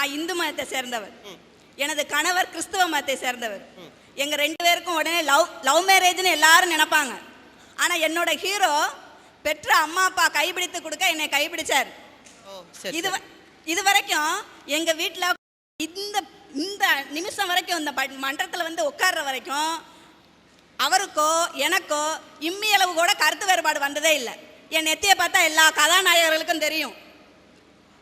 நான் இந்து மதத்தை சேர்ந்தவர். எனது கணவர் கிறிஸ்துவ மதத்தை சேர்ந்தவர். எங்க ரெண்டு பேருக்கும் உடனே லவ் லவ் மேரேஜ்னு எல்லாரும் நினைப்பாங்க. ஆனா என்னோட ஹீரோ பெற்ற அம்மா அப்பா கைப்பிடித்து கொடுக்க என்னை கைப்பிடிச்சார். இது இது வரைக்கும் எங்க வீட்ல இந்த இந்த நிமிஷம் வரைக்கும் இந்த மன்றத்துல வந்து உட்கார்ற வரைக்கும் அவருக்கோ எனக்கோ இம்மி அளவு கூட கருத்து வேறுபாடு வந்ததே இல்லை. என் நெத்தியை பார்த்தா எல்லா கதாநாயகர்களுக்கும் தெரியும்.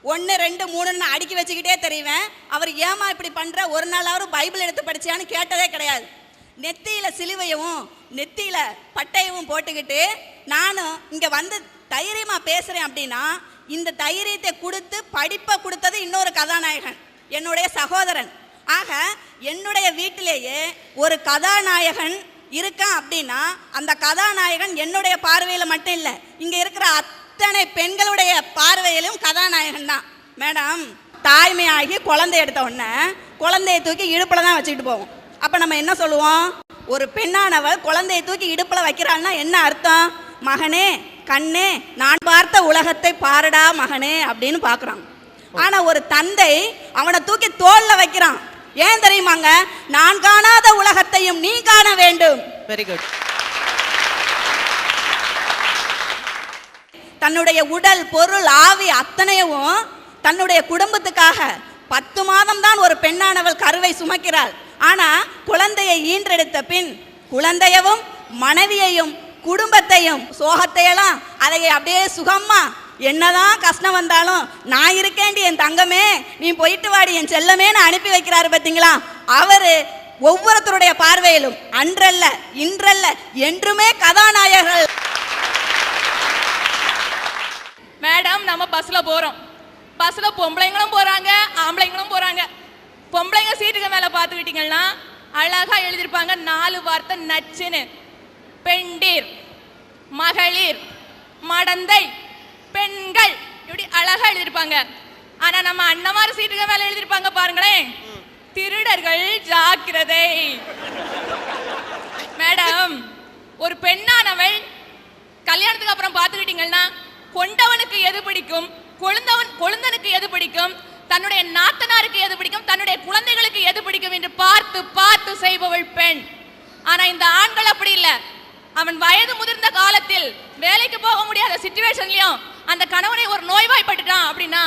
ஒன்று ரெண்டு மூணுன்னு அடுக்கி வச்சுக்கிட்டே தெரிவேன். அவர் ஏமா இப்படி பண்ணுற ஒரு நாளாவது பைபிள் எடுத்து படிச்சியான்னு கேட்டதே கிடையாது. நெத்தியில் சிலுவையும் நெத்தியில் பட்டையவும் போட்டுக்கிட்டு நானும் இங்கே வந்து தைரியமாக பேசுகிறேன் அப்படின்னா இந்த தைரியத்தை கொடுத்து படிப்பை கொடுத்தது இன்னொரு கதாநாயகன் என்னுடைய சகோதரன். ஆக என்னுடைய வீட்டிலேயே ஒரு கதாநாயகன் இருக்கான் அப்படின்னா அந்த கதாநாயகன் என்னுடைய பார்வையில் மட்டும் இல்லை இங்கே இருக்கிற அத்தனை பெண்களுடைய பார்வையிலும் கதாநாயகன் தான். மேடம் தாய்மையாகி குழந்தை எடுத்த உடனே குழந்தையை தூக்கி இடுப்பில் தான் வச்சுக்கிட்டு போவோம். அப்போ நம்ம என்ன சொல்லுவோம்? ஒரு பெண்ணானவள் குழந்தையை தூக்கி இடுப்பில் வைக்கிறாள்னா என்ன அர்த்தம்? மகனே கண்ணே நான் பார்த்த உலகத்தை பாருடா மகனே அப்படின்னு பார்க்குறான் ஆனால் ஒரு தந்தை அவனை தூக்கி தோல்ல வைக்கிறான். ஏன் தெரியுமாங்க? நான் காணாத உலகத்தையும் நீ காண வேண்டும். வெரி குட் தன்னுடைய உடல் பொருள் ஆவி அத்தனையும் தன்னுடைய குடும்பத்துக்காக பத்து மாதம் தான் ஒரு பெண்ணானவள் கருவை சுமக்கிறாள். ஆனா குழந்தையை ஈன்றெடுத்த பின் குழந்தையவும் மனைவியையும் குடும்பத்தையும் சோகத்தையெல்லாம் அதை அப்படியே சுகமா என்னதான் கஷ்டம் வந்தாலும் நான் இருக்கேண்டி என் தங்கமே நீ போயிட்டு வாடி என் செல்லமேன்னு அனுப்பி வைக்கிறாரு பார்த்தீங்களா அவரு ஒவ்வொருத்தருடைய பார்வையிலும் அன்றல்ல இன்றல்ல என்றுமே கதாநாயகர்கள் மேடம் நம்ம பஸ்ல போறோம். பஸ்ல பொம்பளைங்களும் போறாங்க ஆம்பளைங்களும் போறாங்க. பொம்பளைங்க சீட்டுக்கு மேல பார்த்துக்கிட்டீங்கன்னா அழகா எழுதியிருப்பாங்க நாலு வார்த்தை நச்சுன்னு. பெண்டீர் மகளிர் மடந்தை பெண்கள். இப்படி அழகா எழுதியிருப்பாங்க. ஆனா நம்ம அண்ணமார் சீட்டுக்கு மேல எழுதியிருப்பாங்க பாருங்களேன். திருடர்கள் ஜாக்கிரதை. மேடம் ஒரு பெண்ணானவள் கல்யாணத்துக்கு அப்புறம் பார்த்துக்கிட்டீங்கன்னா கொண்டவனுக்கு எது பிடிக்கும்? கொழுந்தவன் கொழுந்தனுக்கு எது பிடிக்கும்? தன்னுடைய நாத்தனாருக்கு எது பிடிக்கும்? தன்னுடைய குழந்தைகளுக்கு எது பிடிக்கும் என்று பார்த்து பார்த்து செய்பவள் பெண். ஆனா இந்த ஆண்கள் அப்படி இல்ல. அவன் வயது முதிர்ந்த காலத்தில் வேலைக்கு போக முடியாத சுச்சுவேஷன்லயும் அந்த கணவனை ஒரு நோய்வாய்ப்பட்டுட்டான் அப்படின்னா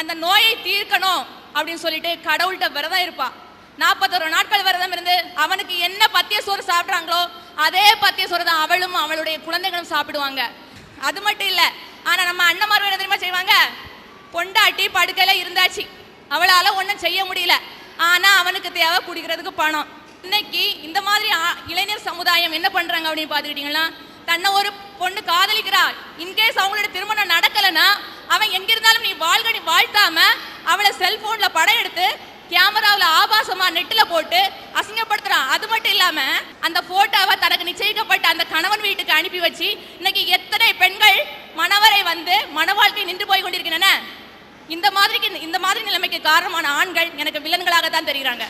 அந்த நோயை தீர்க்கணும் அப்படின்னு சொல்லிட்டு கடவுள்கிட்ட விரதம் இருப்பா. நாற்பத்தொரு நாட்கள் விரதம் இருந்து அவனுக்கு என்ன பத்திய சோறு சாப்பிட்றாங்களோ அதே பத்திய சோறு தான் அவளும் அவளுடைய குழந்தைகளும் சாப்பிடுவாங்க. அது மட்டும் இல்லை ஆனா என்ன தெரியுமா செய்வாங்க? பொண்டாட்டி படுக்கையில் இருந்தாச்சு. அவளால் ஒன்றும் செய்ய முடியல. ஆனால் அவனுக்கு தேவை குடிக்கிறதுக்கு பணம். இன்னைக்கு இந்த மாதிரி இளைஞர் சமுதாயம் என்ன பண்ணுறாங்க அப்படின்னு பாத்துக்கிட்டீங்கன்னா தன்னை ஒரு பொண்ணு காதலிக்கிறாள் இன்கேஸ் அவங்களோட திருமணம் நடக்கலைன்னா அவன் எங்க இருந்தாலும் நீ வாழ்கடி வாழ்த்தாம அவளை செல்போன்ல படம் எடுத்து கேமராவில் ஆபாசமா நெட்டில் போட்டு அசிங்கப்படுத்துறான். அது மட்டும் இல்லாம அந்த போட்டோவை தனக்கு நிச்சயிக்கப்பட்ட அந்த கணவன் வீட்டுக்கு அனுப்பி வச்சு இன்னைக்கு எத்தனை பெண்கள் மணவரை வந்து மன வாழ்க்கை நின்று போய் கொண்டிருக்கின்றன. இந்த மாதிரிக்கு இந்த மாதிரி நிலைமைக்கு காரணமான ஆண்கள் எனக்கு வில்லன்களாக தான் தெரிகிறாங்க.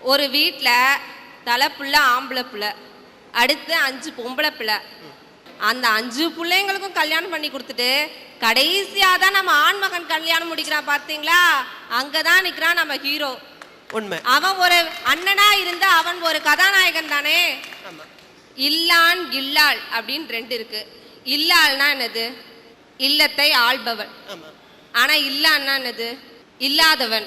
ஒரு வீட்டில் தலை புள்ள ஆம்பளை பிள்ளை அடுத்து அஞ்சு பொம்பளை பிள்ளை. அந்த அஞ்சு பிள்ளைங்களுக்கும் கல்யாணம் பண்ணி கொடுத்துட்டு கடைசியாக தான் நம்ம ஆண்மகன் கல்யாணம் முடிக்கிறான் பார்த்தீங்களா அங்கே தான் நிற்கிறான் நம்ம ஹீரோ. உண்மை. அவன் ஒரு அண்ணனா இருந்து அவன் ஒரு கதாநாயகன் தானே? ஆமா. இல்லான் இல்லாள் அப்படின்னு ரெண்டு இருக்கு. இல்லாள்னா என்னது? இல்லத்தை ஆள்பவன். ஆமா. ஆனா இல்லான்னா என்னது? இல்லாதவன்.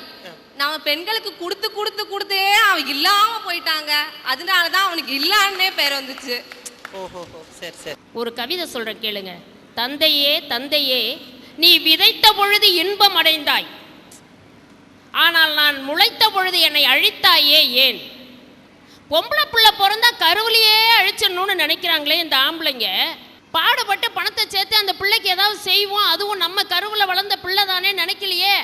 நம்ம பெண்களுக்கு கொடுத்து கொடுத்து கொடுத்தே அவன் இல்லாம போயிட்டாங்க. அதனாலதான் அவனுக்கு இல்லான்னே பேர் வந்துச்சு. ஓஹோ சரி சரி. ஒரு கவிதை சொல்றேன் கேளுங்க. தந்தையே தந்தையே நீ விதைத்த பொழுது இன்பம் அடைந்தாய். ஆனால் நான் முளைத்த பொழுது என்னை அழித்தாயே ஏன்? பொம்பளை பிள்ளை பிறந்தா கருவிலேயே அழிச்சிடணும்னு நினைக்கிறாங்களே இந்த ஆம்பளைங்க. பாடுபட்டு பணத்தை சேர்த்து அந்த பிள்ளைக்கு ஏதாவது செய்வோம் அதுவும் நம்ம கருவில் வளர்ந்த பிள்ளை தானே நினைக்கலையே.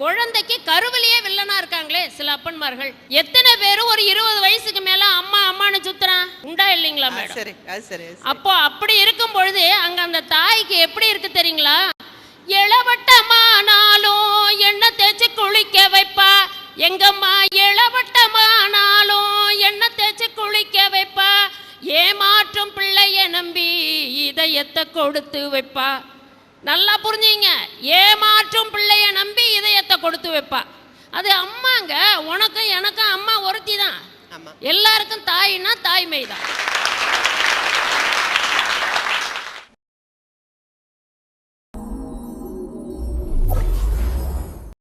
குழந்தைக்கு கருவிலேயே வில்லனா இருக்காங்களே சில அப்பன்மார்கள். எத்தனை பேரும் ஒரு இருபது வயசுக்கு மேல அம்மா அம்மான்னு சுத்துறான்? உண்டா இல்லைங்களா மேடம்? சரி சரி. அப்போ அப்படி இருக்கும் பொழுது அங்க அந்த தாய்க்கு எப்படி இருக்கு தெரியுங்களா? இளவட்டமானாலும் எண்ணெய் கொடுத்து வைப்பா. நல்லா புரிஞ்சுங்க. ஏமாற்றும் பிள்ளைய நம்பி இதயத்தை கொடுத்து வைப்பா. அது அம்மாங்க உனக்கும் எனக்கும் அம்மா ஒருத்தி தான் எல்லாருக்கும் தாய்னா தாய்மை தான்